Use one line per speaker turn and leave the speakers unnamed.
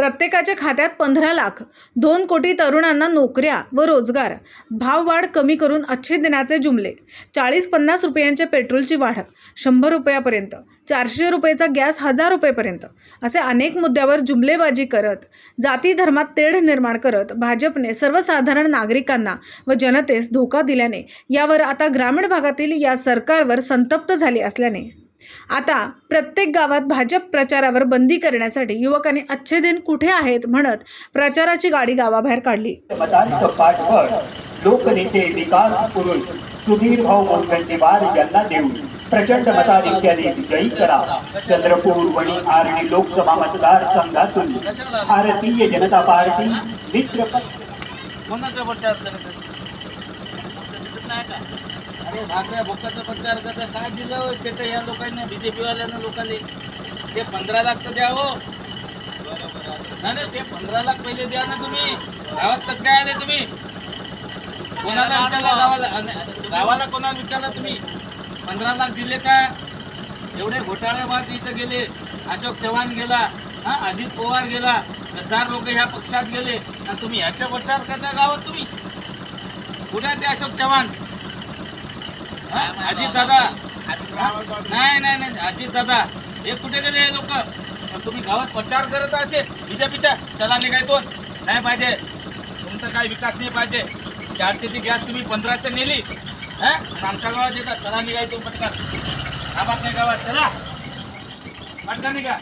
प्रत्येकाच्या खात्यात पंधरा लाख दोन कोटी तरुणांना नोकऱ्या व रोजगार. भाववाढ कमी करून अच्छे देण्याचे जुमले. चाळीस पन्नास रुपयांच्या पेट्रोलची वाढ शंभर रुपयापर्यंत चारशे रुपयेचा गॅस हजार रुपयेपर्यंत असे अनेक मुद्द्यावर जुमलेबाजी करत जाती धर्मात तेढ निर्माण करत भाजपने सर्वसाधारण नागरिकांना व जनतेस धोका दिल्याने यावर आता ग्रामीण भागातील या सरकारवर संतप्त झाले असल्याने आता प्रत्येक गावात भाजप प्रचारावर बंदी करण्यासाठी युवकांनी अच्छे दिन कुठे आहेत म्हणत प्रचाराची गाडी गावाबाहेर काढली.
लोकनेते विकास पुरुष सुधीर भाऊ मुनगंटीवार यांना देऊन प्रचंड मताधिक्याने विजयी करा. चंद्रपूर वणी आर्णी लोकसभा मतदारसंघातून भारतीय जनता पार्टी मित्र
अरे भाकऱ्या भोकाचा प्रचार करता काय दिलं शेतं शेत या लोकांना बीजेपी वाल्यांना लोकांनी? ते पंधरा लाख तर द्या हो नाही ते पंधरा लाख पहिले द्या ना तुम्ही. गावात कसं काय आले तुम्ही? कोणाला विचारला गावाला? आणि गावाला कोणाला विचारला तुम्ही? पंधरा लाख दिले का? एवढे घोटाळेबाज इथं गेले. अशोक चव्हाण गेला. हा अजित पवार गेला. चार लोक ह्या पक्षात गेले. आणि तुम्ही ह्याच्या प्रचार करता गावात तुम्ही? कुठे ते अशोक चव्हाण? अजित दादा नाही नाही नाही अजित दादा हे कुठे गेले हे लोक? तुम्ही गावात प्रचार करत असेल बीजेपीच्या चला निघायतो नाही पाहिजे. तुमचा काय विकास नाही पाहिजे. चारशेची गॅस तुम्ही पंधराशे नेली. हा? आमच्या गावात येतात चला निघायतो पटकन? गावात नाही गावात चला. पटकन निघा.